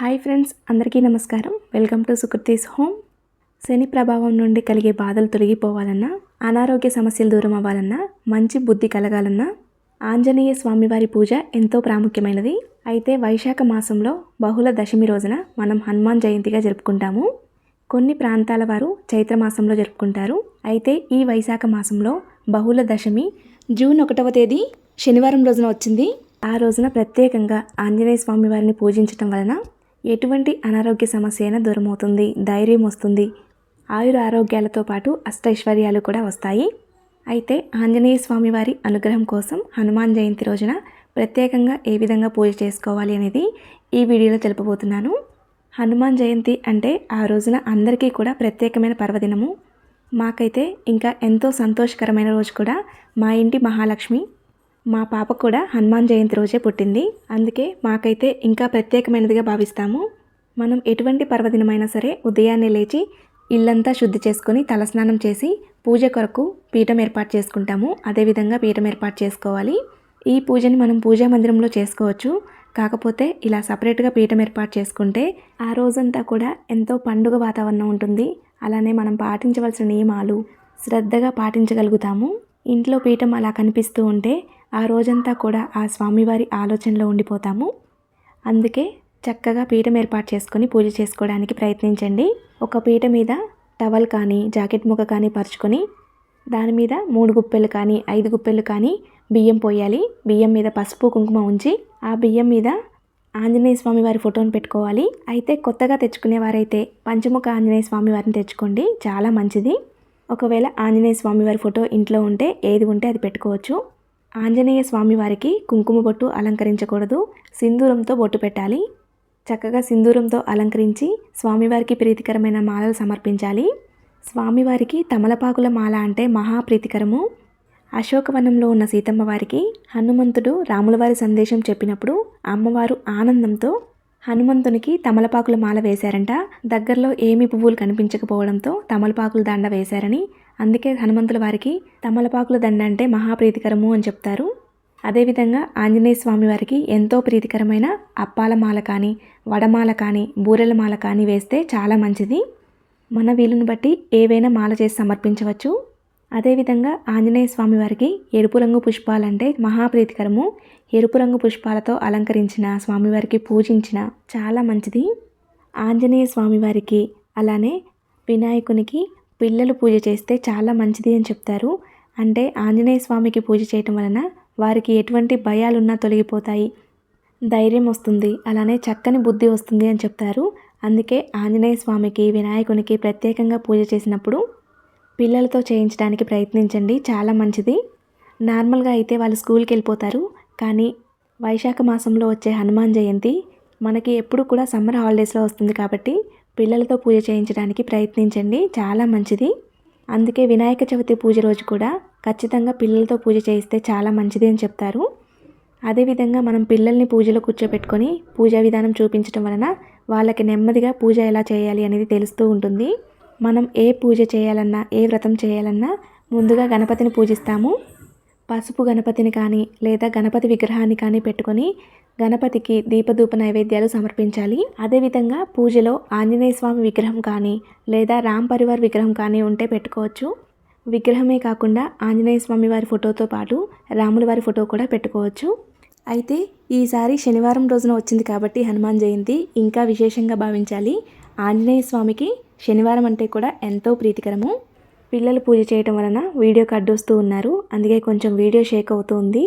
Hi friends అందరికీ నమస్కారం. Welcome to Sukruthi's home. శని ప్రభావం నుండి కలిగే బాధలు తొలగిపోవాలన్నా అనారోగ్య సమస్యలు దూరం అవ్వాలన్నా మంచి బుద్ధి కలగాలన్నా ఆంజనేయ స్వామివారి పూజ ఎంతో ప్రాముఖ్యమైనది. అయితే వైశాఖ మాసంలో బహుళ దశమి రోజున మనం హనుమాన్ జయంతిగా జరుపుకుంటాము. కొన్ని ప్రాంతాల వారు చైత్ర మాసంలో జరుపుకుంటారు. అయితే ఈ వైశాఖ మాసంలో బహుళ దశమి జూన్ ఒకటవ తేదీ శనివారం రోజున వచ్చింది. ఆ రోజున ప్రత్యేకంగా ఆంజనేయ స్వామి వారిని పూజించటం వలన ఎటువంటి అనారోగ్య సమస్య అయినా దూరమవుతుంది ధైర్యం వస్తుంది. ఆయుర ఆరోగ్యాలతో పాటు అష్టైశ్వర్యాలు కూడా వస్తాయి. అయితే ఆంజనేయ స్వామి వారి అనుగ్రహం కోసం హనుమాన్ జయంతి రోజున ప్రత్యేకంగా ఏ విధంగా పూజ చేసుకోవాలి అనేది ఈ వీడియోలో తెలుపబోతున్నాను. హనుమాన్ జయంతి అంటే ఆ రోజున అందరికీ కూడా ప్రత్యేకమైన పర్వదినము. మాకైతే ఇంకా ఎంతో సంతోషకరమైన రోజు కూడా మా ఇంటి మహాలక్ష్మి మా పాప కూడా హనుమాన్ జయంతి రోజే పుట్టింది. అందుకే మాకైతే ఇంకా ప్రత్యేకమైనదిగా భావిస్తాము. మనం ఎటువంటి పర్వదినమైనా సరే ఉదయాన్నే లేచి ఇల్లంతా శుద్ధి చేసుకొని తలస్నానం చేసి పూజ కొరకు పీఠం ఏర్పాటు చేసుకుంటాము. అదేవిధంగా పీఠం ఏర్పాటు చేసుకోవాలి. ఈ పూజని మనం పూజా మందిరంలో చేసుకోవచ్చు. కాకపోతే ఇలా సపరేట్గా పీఠం ఏర్పాటు చేసుకుంటే ఆ రోజంతా కూడా ఎంతో పండుగ వాతావరణం ఉంటుంది. అలానే మనం పాటించవలసిన నియమాలు శ్రద్ధగా పాటించగలుగుతాము. ఇంట్లో పీఠం అలా కనిపిస్తూ ఉంటే ఆ రోజంతా కూడా ఆ స్వామివారి ఆలోచనలో ఉండిపోతాము. అందుకే చక్కగా పీఠం ఏర్పాటు చేసుకొని పూజ చేసుకోవడానికి ప్రయత్నించండి. ఒక పీట మీద టవల్ కానీ జాకెట్ ముక్క కానీ పరుచుకొని దాని మీద మూడు గుప్పెలు కానీ ఐదు గుప్పెలు కానీ బియ్యం పోయాలి. బియ్యం మీద పసుపు కుంకుమ ఉంచి ఆ బియ్యం మీద ఆంజనేయ స్వామి వారి ఫోటోని పెట్టుకోవాలి. అయితే కొత్తగా తెచ్చుకునేవారైతే పంచముఖ ఆంజనేయ స్వామి వారిని తెచ్చుకోండి. చాలా మంచిది. ఒకవేళ ఆంజనేయ స్వామి వారి ఫోటో ఇంట్లో ఉంటే ఏది ఉంటే అది పెట్టుకోవచ్చు. ఆంజనేయ స్వామివారికి కుంకుమ బొట్టు అలంకరించకూడదు సింధూరంతో బొట్టు పెట్టాలి. చక్కగా సింధూరంతో అలంకరించి స్వామివారికి ప్రీతికరమైన మాలలు సమర్పించాలి. స్వామివారికి తమలపాకుల మాల అంటే మహా ప్రీతికరము. అశోకవనంలో ఉన్న సీతమ్మ వారికి హనుమంతుడు రాములవారి సందేశం చెప్పినప్పుడు అమ్మవారు ఆనందంతో హనుమంతునికి తమలపాకుల మాల వేశారంట. దగ్గరలో ఏమి పువ్వులు కనిపించకపోవడంతో తమలపాకుల దండ వేశారని అందుకే హనుమంతుల వారికి తమలపాకుల దండ అంటే మహాప్రీతికరము అని చెప్తారు. అదేవిధంగా ఆంజనేయ స్వామి వారికి ఎంతో ప్రీతికరమైన అప్పాల మాల కానీ వడమాల కానీ బూరెల మాల కానీ వేస్తే చాలా మంచిది. మన వీలుని బట్టి ఏవైనా మాల చేసి సమర్పించవచ్చు. అదేవిధంగా ఆంజనేయ స్వామి వారికి ఎరుపు రంగు పుష్పాలంటే మహాప్రీతికరము. ఎరుపు రంగు పుష్పాలతో అలంకరించిన స్వామివారికి పూజించిన చాలా మంచిది. ఆంజనేయ స్వామివారికి అలానే వినాయకునికి పిల్లలు పూజ చేస్తే చాలా మంచిది అని చెప్తారు. అంటే ఆంజనేయ స్వామికి పూజ చేయటం వలన వారికి ఎటువంటి భయాలున్నా తొలగిపోతాయి. ధైర్యం వస్తుంది. అలానే చక్కని బుద్ధి వస్తుంది అని చెప్తారు. అందుకే ఆంజనేయ స్వామికి వినాయకునికి ప్రత్యేకంగా పూజ చేసినప్పుడు పిల్లలతో చేయించడానికి ప్రయత్నించండి. చాలా మంచిది. నార్మల్గా అయితే వాళ్ళు స్కూల్కి వెళ్ళిపోతారు. కానీ వైశాఖ మాసంలో వచ్చే హనుమాన్ జయంతి మనకి ఎప్పుడు కూడా సమ్మర్ హాలిడేస్లో వస్తుంది కాబట్టి పిల్లలతో పూజ చేయించడానికి ప్రయత్నించండి. చాలా మంచిది. అందుకే వినాయక చవితి పూజ రోజు కూడా ఖచ్చితంగా పిల్లలతో పూజ చేయిస్తే చాలా మంచిది అని చెప్తారు. అదేవిధంగా మనం పిల్లల్ని పూజలో కూర్చోబెట్టుకొని పూజా విధానం చూపించడం వలన వాళ్ళకి నెమ్మదిగా పూజ ఎలా చేయాలి అనేది తెలుస్తూ ఉంటుంది. మనం ఏ పూజ చేయాలన్నా ఏ వ్రతం చేయాలన్నా ముందుగా గణపతిని పూజిస్తాము. పసుపు గణపతిని కానీ లేదా గణపతి విగ్రహాన్ని కానీ పెట్టుకొని గణపతికి దీపధూప నైవేద్యాలు సమర్పించాలి. అదేవిధంగా పూజలో ఆంజనేయ స్వామి విగ్రహం కానీ లేదా రామ్ పరివార్ విగ్రహం కానీ ఉంటే పెట్టుకోవచ్చు. విగ్రహమే కాకుండా ఆంజనేయ స్వామి వారి ఫోటోతో పాటు రాముల వారి ఫోటో కూడా పెట్టుకోవచ్చు. అయితే ఈసారి శనివారం రోజున వచ్చింది కాబట్టి హనుమాన్ జయంతి ఇంకా విశేషంగా భావించాలి. ఆంజనేయ స్వామికి శనివారం అంటే కూడా ఎంతో ప్రీతికరము. పిల్లలు పూజ చేయటం వలన వీడియో కట్ వస్తూ ఉన్నారు. అందుకే కొంచెం వీడియో షేక్ అవుతూ ఉంది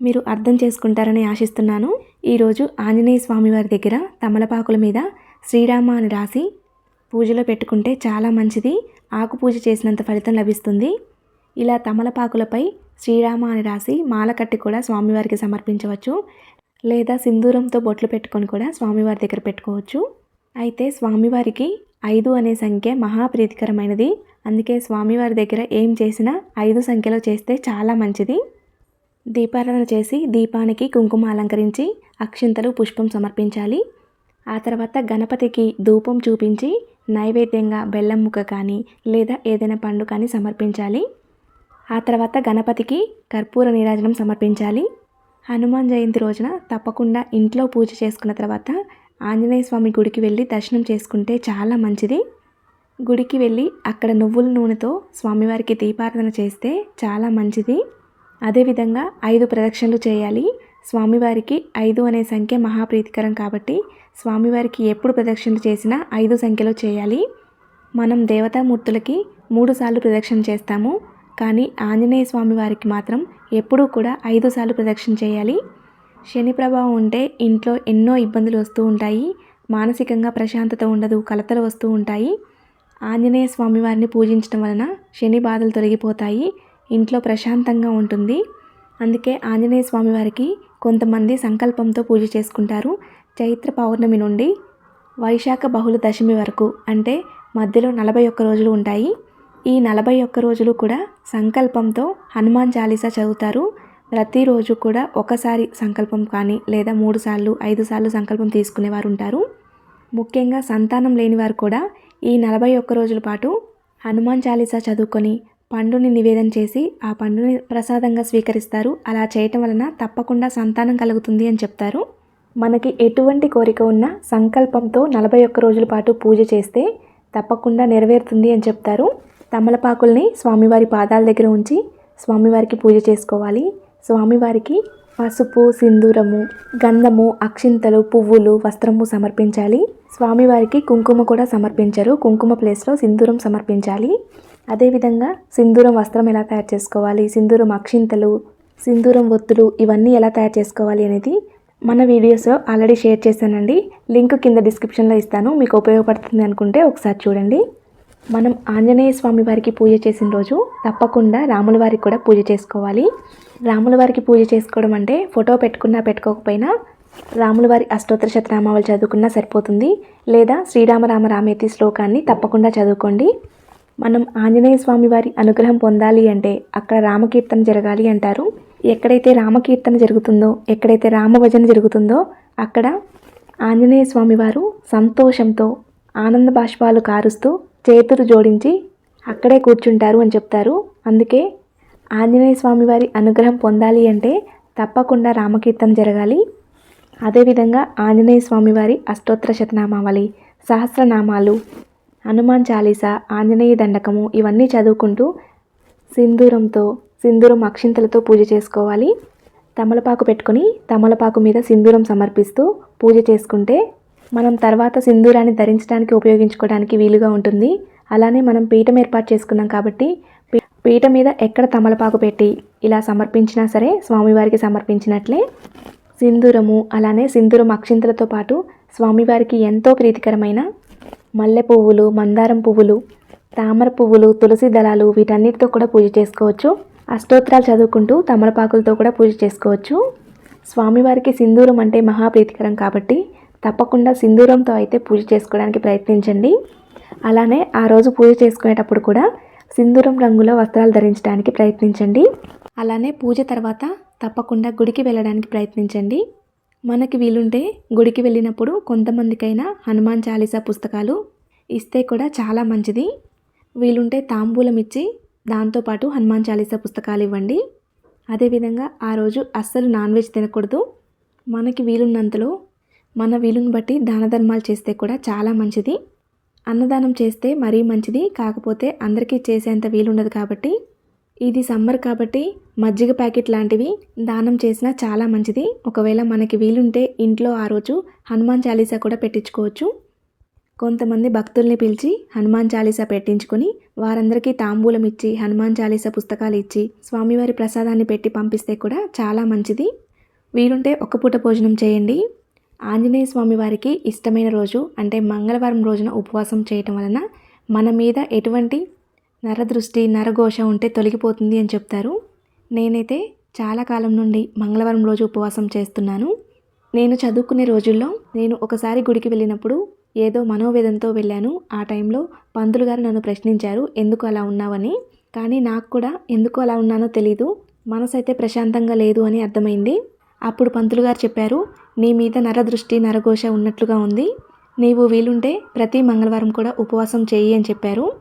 మీరు అర్థం చేసుకుంటారని ఆశిస్తున్నాను. ఈరోజు ఆంజనేయ స్వామివారి దగ్గర తమలపాకుల మీద శ్రీరామ అని రాసి పూజలో పెట్టుకుంటే చాలా మంచిది. ఆకు పూజ చేసినంత ఫలితం లభిస్తుంది. ఇలా తమలపాకులపై శ్రీరామ అని రాసి మాల కట్టి కూడా స్వామివారికి సమర్పించవచ్చు. లేదా సింధూరంతో బొట్లు పెట్టుకొని కూడా స్వామివారి దగ్గర పెట్టుకోవచ్చు. అయితే స్వామివారికి ఐదు అనే సంఖ్య మహాప్రీతికరమైనది. అందుకే స్వామివారి దగ్గర ఏం చేసినా ఐదు సంఖ్యలో చేస్తే చాలా మంచిది. దీపారాధన చేసి దీపానికి కుంకుమ అలంకరించి అక్షింతలు పుష్పం సమర్పించాలి. ఆ తర్వాత గణపతికి ధూపం చూపించి నైవేద్యంగా బెల్లం ముక్క కానీ లేదా ఏదైనా పండు కానీ సమర్పించాలి. ఆ తర్వాత గణపతికి కర్పూర నీరాజనం సమర్పించాలి. హనుమాన్ జయంతి రోజున తప్పకుండా ఇంట్లో పూజ చేసుకున్న తర్వాత ఆంజనేయ స్వామి గుడికి వెళ్ళి దర్శనం చేసుకుంటే చాలా మంచిది. గుడికి వెళ్ళి అక్కడ నువ్వుల నూనెతో స్వామివారికి దీపారాధన చేస్తే చాలా మంచిది. అదేవిధంగా ఐదు ప్రదక్షిణలు చేయాలి. స్వామివారికి ఐదు అనే సంఖ్య మహాప్రీతికరం కాబట్టి స్వామివారికి ఎప్పుడు ప్రదక్షిణలు చేసినా ఐదు సంఖ్యలో చేయాలి. మనం దేవతామూర్తులకి మూడు సార్లు ప్రదక్షిణ చేస్తాము. కానీ ఆంజనేయ స్వామి వారికి మాత్రం ఎప్పుడూ కూడా ఐదు సార్లు ప్రదక్షిణ చేయాలి. శని ప్రభావం ఉంటే ఇంట్లో ఎన్నో ఇబ్బందులు వస్తూ ఉంటాయి. మానసికంగా ప్రశాంతత ఉండదు కలతలు వస్తూ ఉంటాయి. ఆంజనేయ స్వామి వారిని పూజించడం వలన శని బాధలు తొలగిపోతాయి ఇంట్లో ప్రశాంతంగా ఉంటుంది. అందుకే ఆంజనేయ స్వామి వారికి కొంతమంది సంకల్పంతో పూజ చేసుకుంటారు. చైత్ర పౌర్ణమి నుండి వైశాఖ బహుళ దశమి వరకు అంటే మధ్యలో నలభై ఒక్క రోజులు ఉంటాయి. ఈ నలభై ఒక్క రోజులు కూడా సంకల్పంతో హనుమాన్ చాలీసా చదువుతారు. ప్రతిరోజు కూడా ఒకసారి సంకల్పం కానీ లేదా మూడు సార్లు ఐదు సార్లు సంకల్పం తీసుకునేవారు ఉంటారు. ముఖ్యంగా సంతానం లేని వారు కూడా ఈ నలభై ఒక్క రోజుల పాటు హనుమాన్ చాలీసా చదువుకొని పండుని నివేదన చేసి ఆ పండుని ప్రసాదంగా స్వీకరిస్తారు. అలా చేయటం వలన తప్పకుండా సంతానం కలుగుతుంది అని చెప్తారు. మనకి ఎటువంటి కోరిక ఉన్నా సంకల్పంతో నలభై ఒక్క రోజుల పాటు పూజ చేస్తే తప్పకుండా నెరవేరుతుంది అని చెప్తారు. తమలపాకుల్ని స్వామివారి పాదాల దగ్గర ఉంచి స్వామివారికి పూజ చేసుకోవాలి. స్వామివారికి పసుపు సింధూరము గంధము అక్షింతలు పువ్వులు వస్త్రము సమర్పించాలి. స్వామివారికి కుంకుమ కూడా సమర్పించరు. కుంకుమ ప్లేస్లో సింధూరం సమర్పించాలి. అదేవిధంగా సింధూరం వస్త్రం ఎలా తయారు చేసుకోవాలి? సింధూరం అక్షింతలు సింధూరం ఒత్తులు ఇవన్నీ ఎలా తయారు చేసుకోవాలి అనేది మన వీడియోస్లో ఆల్రెడీ షేర్ చేశానండి. లింక్ కింద డిస్క్రిప్షన్లో ఇస్తాను. మీకు ఉపయోగపడుతుంది అనుకుంటే ఒకసారి చూడండి. మనం ఆంజనేయ స్వామి వారికి పూజ చేసిన రోజు తప్పకుండా రాముల వారికి కూడా పూజ చేసుకోవాలి. రాముల వారికి పూజ చేసుకోవడం అంటే ఫోటో పెట్టుకున్నా పెట్టుకోకపోయినా రాముల వారి అష్టోత్తర శతనామాలు చదువుకున్నా సరిపోతుంది. లేదా శ్రీరామ రామ రామేతి శ్లోకాన్ని తప్పకుండా చదువుకోండి. మనం ఆంజనేయ స్వామి వారి అనుగ్రహం పొందాలి అంటే అక్కడ రామకీర్తన జరగాలి అంటారు. ఎక్కడైతే రామకీర్తన జరుగుతుందో ఎక్కడైతే రామభజన జరుగుతుందో అక్కడ ఆంజనేయ స్వామి వారు సంతోషంతో ఆనంద బాష్పాలు కారుస్తూ చేతులు జోడించి అక్కడే కూర్చుంటారు అని చెప్తారు. అందుకే ఆంజనేయ స్వామి వారి అనుగ్రహం పొందాలి అంటే తప్పకుండా రామకీర్తన జరగాలి. అదేవిధంగా ఆంజనేయ స్వామి వారి అష్టోత్తర శతనామావళి సహస్రనామాలు హనుమాన్ చాలీసా ఆంజనేయ దండకము ఇవన్నీ చదువుకుంటూ సింధూరంతో సింధూరం అక్షింతలతో పూజ చేసుకోవాలి. తమలపాకు పెట్టుకొని తమలపాకు మీద సింధూరం సమర్పిస్తూ పూజ చేసుకుంటే మనం తర్వాత సింధూరాన్ని ధరించడానికి ఉపయోగించుకోవడానికి వీలుగా ఉంటుంది. అలానే మనం పీఠం ఏర్పాటు చేసుకున్నాం కాబట్టి పీఠ పీట మీద ఎక్కడ తమలపాకు పెట్టి ఇలా సమర్పించినా సరే స్వామివారికి సమర్పించినట్లే. సింధూరము అలానే సింధూరం అక్షింతలతో పాటు స్వామివారికి ఎంతో ప్రీతికరమైన మల్లె పువ్వులు మందారం పువ్వులు తామర పువ్వులు తులసి దళాలు వీటన్నిటితో కూడా పూజ చేసుకోవచ్చు. అష్టోత్తరాలు చదువుకుంటూ తమలపాకులతో కూడా పూజ చేసుకోవచ్చు. స్వామివారికి సింధూరం అంటే మహాప్రీతికరం కాబట్టి తప్పకుండా సింధూరంతో అయితే పూజ చేసుకోవడానికి ప్రయత్నించండి. అలానే ఆ రోజు పూజ చేసుకునేటప్పుడు కూడా సింధూరం రంగులో వస్త్రాలు ధరించడానికి ప్రయత్నించండి. అలానే పూజ తర్వాత తప్పకుండా గుడికి వెళ్ళడానికి ప్రయత్నించండి. మనకి వీలుంటే గుడికి వెళ్ళినప్పుడు కొంతమందికైనా హనుమాన్ చాలీసా పుస్తకాలు ఇస్తే కూడా చాలా మంచిది. వీలుంటే తాంబూలం ఇచ్చి దాంతోపాటు హనుమాన్ చాలీసా పుస్తకాలు ఇవ్వండి. అదేవిధంగా ఆ రోజు అస్సలు నాన్ వెజ్ తినకూడదు. మనకి వీలున్నంతలో మన వీలుని బట్టి దాన ధర్మాలు చేస్తే కూడా చాలా మంచిది. అన్నదానం చేస్తే మరీ మంచిది. కాకపోతే అందరికీ చేసేంత వీలుండదు కాబట్టి. ఇది సమ్మర్ కాబట్టి మజ్జిగ ప్యాకెట్ లాంటివి దానం చేసినా చాలా మంచిది. ఒకవేళ మనకి వీలుంటే ఇంట్లో ఆ రోజు హనుమాన్ చాలీసా కూడా పెట్టించుకోవచ్చు. కొంతమంది భక్తుల్ని పిలిచి హనుమాన్ చాలీసా పెట్టించుకొని వారందరికీ తాంబూలం ఇచ్చి హనుమాన్ చాలీసా పుస్తకాలు ఇచ్చి స్వామివారి ప్రసాదాన్ని పెట్టి పంపిస్తే కూడా చాలా మంచిది. వీలుంటే ఒక పూట భోజనం చేయండి. ఆంజనేయ స్వామి వారికి ఇష్టమైన రోజు అంటే మంగళవారం రోజున ఉపవాసం చేయటం వలన మన మీద ఎటువంటి నరదృష్టి నరఘోష ఉంటే తొలగిపోతుంది అని చెప్తారు. నేనైతే చాలా కాలం నుండి మంగళవారం రోజు ఉపవాసం చేస్తున్నాను. నేను చదువుకునే రోజుల్లో నేను ఒకసారి గుడికి వెళ్ళినప్పుడు ఏదో మనోవేదంతో వెళ్ళాను. ఆ టైంలో పంతులు గారు నన్ను ప్రశ్నించారు ఎందుకు అలా ఉన్నావని? కానీ నాకు కూడా ఎందుకు అలా ఉన్నానో తెలీదు. మనసు అయితే ప్రశాంతంగా లేదు అని అర్థమైంది. అప్పుడు పంతులు గారు చెప్పారు నీ మీద నరదృష్టి నరఘోష ఉన్నట్లుగా ఉంది. నీవు వీలుంటే ప్రతి మంగళవారం కూడా ఉపవాసం చేయి అని చెప్పారు.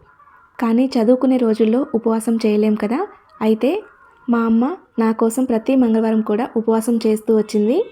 కానీ చదువుకునే రోజుల్లో ఉపవాసం చేయలేం కదా. అయితే మా అమ్మ నా కోసం ప్రతి మంగళవారం కూడా ఉపవాసం చేస్తూ వచ్చింది.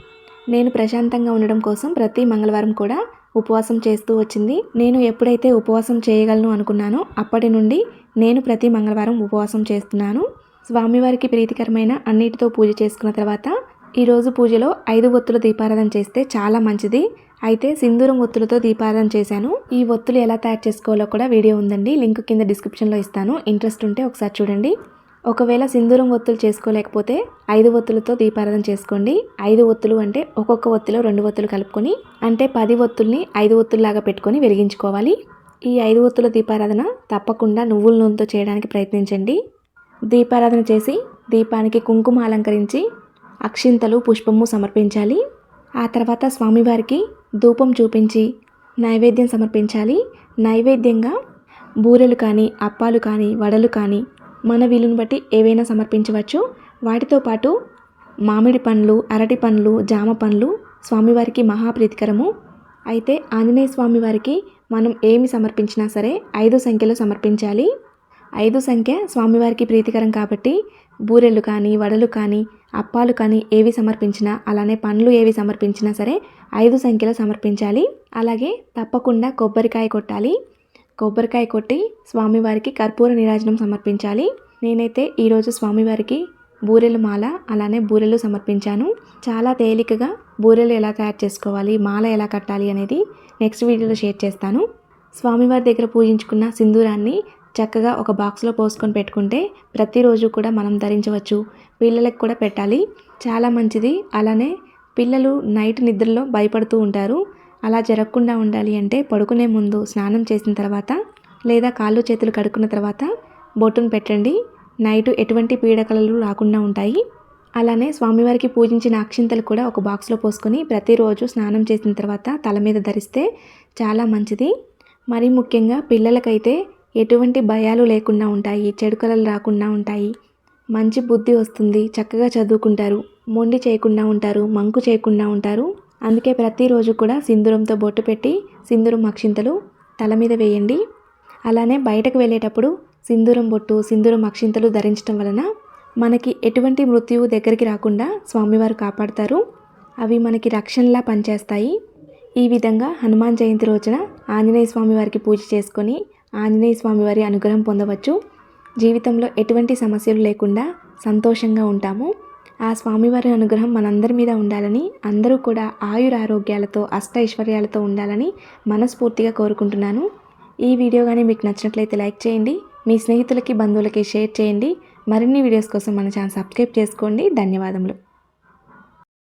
నేను ప్రశాంతంగా ఉండడం కోసం ప్రతి మంగళవారం కూడా ఉపవాసం చేస్తూ వచ్చింది. నేను ఎప్పుడైతే ఉపవాసం చేయగలను అనుకున్నానో అప్పటి నుండి నేను ప్రతి మంగళవారం ఉపవాసం చేస్తున్నాను. స్వామివారికి ప్రీతికరమైన అన్నిటితో పూజ చేసుకున్న తర్వాత ఈరోజు పూజలో ఐదు ఒత్తుల దీపారాధన చేస్తే చాలా మంచిది. అయితే సింధూరం ఒత్తులతో దీపారాధన చేశాను. ఈ ఒత్తులు ఎలా తయారు చేసుకోవాలో కూడా వీడియో ఉందండి. లింక్ కింద డిస్క్రిప్షన్లో ఇస్తాను. ఇంట్రెస్ట్ ఉంటే ఒకసారి చూడండి. ఒకవేళ సింధూరం ఒత్తులు చేసుకోలేకపోతే ఐదు ఒత్తులతో దీపారాధన చేసుకోండి. ఐదు ఒత్తులు అంటే ఒక్కొక్క ఒత్తిలో రెండు ఒత్తులు కలుపుకొని అంటే పది ఒత్తుల్ని ఐదు ఒత్తుల్లాగా పెట్టుకొని వెలిగించుకోవాలి. ఈ ఐదు ఒత్తుల దీపారాధన తప్పకుండా నువ్వుల నూనెతో చేయడానికి ప్రయత్నించండి. దీపారాధన చేసి దీపానికి కుంకుమ అలంకరించి అక్షింతలు పుష్పము సమర్పించాలి. ఆ తర్వాత స్వామివారికి ధూపం చూపించి నైవేద్యం సమర్పించాలి. నైవేద్యంగా బూరెలు కానీ అప్పాలు కానీ వడలు కానీ మన వీలుని బట్టి ఏవైనా సమర్పించవచ్చు. వాటితో పాటు మామిడి పండ్లు అరటి పండ్లు జామ పండ్లు స్వామివారికి మహాప్రీతికరము. అయితే ఆంజనేయ స్వామి వారికి మనం ఏమి సమర్పించినా సరే ఐదు సంఖ్యలో సమర్పించాలి. ఐదు సంఖ్య స్వామివారికి ప్రీతికరం కాబట్టి బూరెలు కానీ వడలు కానీ అప్పాలు కానీ ఏవి సమర్పించినా అలానే పండ్లు ఏవి సమర్పించినా సరే ఐదు సంఖ్యలో సమర్పించాలి. అలాగే తప్పకుండా కొబ్బరికాయ కొట్టాలి. కొబ్బరికాయ కొట్టి స్వామివారికి కర్పూర నిరాజనం సమర్పించాలి. నేనైతే ఈరోజు స్వామివారికి బూరెలు మాల అలానే బూరెలు సమర్పించాను. చాలా తేలికగా బూరెలు ఎలా తయారు చేసుకోవాలి మాల ఎలా కట్టాలి అనేది నెక్స్ట్ వీడియోలో షేర్ చేస్తాను. స్వామివారి దగ్గర పూజించుకున్న సింధూరాన్ని చక్కగా ఒక బాక్స్లో పోసుకొని పెట్టుకుంటే ప్రతిరోజు కూడా మనం ధరించవచ్చు. పిల్లలకు కూడా పెట్టాలి. చాలా మంచిది. అలానే పిల్లలు నైట్ నిద్రలో భయపడుతూ ఉంటారు. అలా జరగకుండా ఉండాలి అంటే పడుకునే ముందు స్నానం చేసిన తర్వాత లేదా కాళ్ళు చేతులు కడుక్కున్న తర్వాత బొట్టును పెట్టండి. నైట్ ఎటువంటి పీడకలలు రాకుండా ఉంటాయి. అలానే స్వామివారికి పూజించిన అక్షింతలు కూడా ఒక బాక్స్లో పోసుకొని ప్రతిరోజు స్నానం చేసిన తర్వాత తల మీద ధరిస్తే చాలా మంచిది. మరీ ముఖ్యంగా పిల్లలకైతే ఎటువంటి భయాలు లేకుండా ఉంటాయి చెడుకలలు రాకుండా ఉంటాయి. మంచి బుద్ధి వస్తుంది చక్కగా చదువుకుంటారు మొండి చేయకుండా ఉంటారు మంకు చేయకుండా ఉంటారు. అందుకే ప్రతిరోజు కూడా సింధూరంతో బొట్టు పెట్టి సింధూరం అక్షింతలు తల మీద వేయండి. అలానే బయటకు వెళ్ళేటప్పుడు సింధూరం బొట్టు సింధూరం అక్షింతలు ధరించడం వలన మనకి ఎటువంటి మృత్యువు దగ్గరికి రాకుండా స్వామివారు కాపాడతారు. అవి మనకి రక్షణలా పనిచేస్తాయి. ఈ విధంగా హనుమాన్ జయంతి రోజున ఆంజనేయ స్వామి వారికి పూజ చేసుకొని ఆంజనేయ స్వామివారి అనుగ్రహం పొందవచ్చు. జీవితంలో ఎటువంటి సమస్యలు లేకుండా సంతోషంగా ఉంటాము. ఆ స్వామివారి అనుగ్రహం మనందరి మీద ఉండాలని అందరూ కూడా ఆయురారోగ్యాలతో అష్ట ఐశ్వర్యాలతో ఉండాలని మనస్ఫూర్తిగా కోరుకుంటున్నాను. ఈ వీడియో కానీ మీకు నచ్చినట్లయితే లైక్ చేయండి. మీ స్నేహితులకి బంధువులకి షేర్ చేయండి. మరిన్ని వీడియోస్ కోసం మన ఛానల్ సబ్స్క్రైబ్ చేసుకోండి. ధన్యవాదములు.